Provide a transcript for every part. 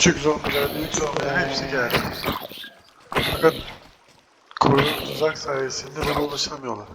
Küçük zombiler, büyük zombiler hepsi geldi. Fakat koyduğum tuzak sayesinde bana ulaşamıyorlar.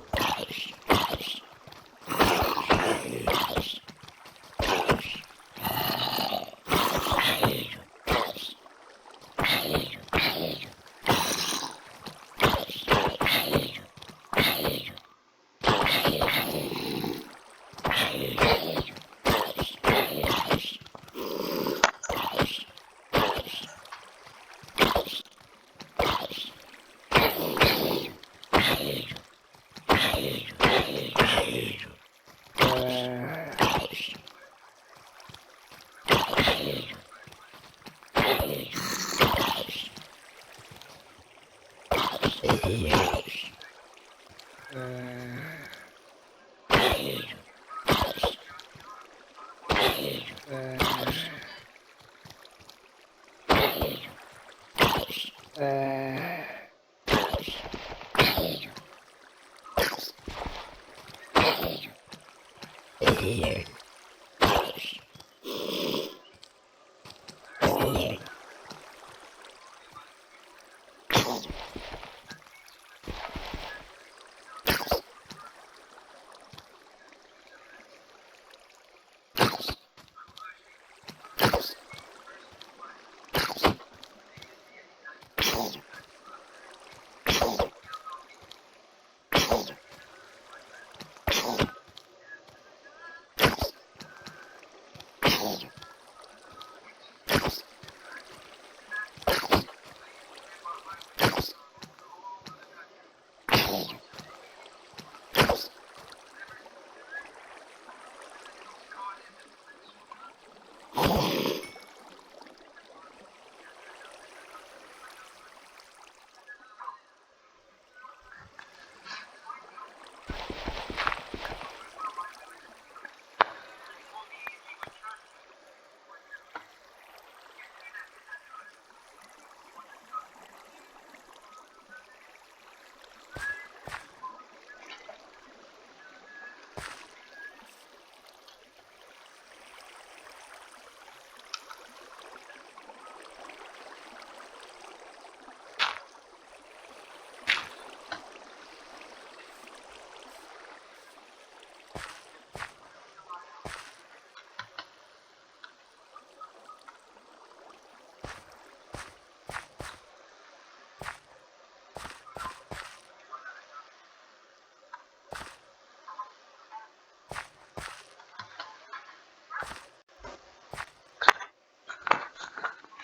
Yeah.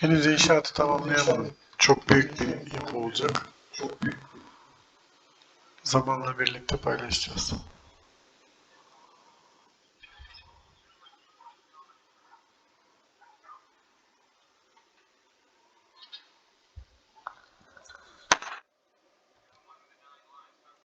Henüz inşaatı tamamlayamadım. Çok büyük bir yapı olacak. Çok büyük. Zamanla birlikte paylaşacağız.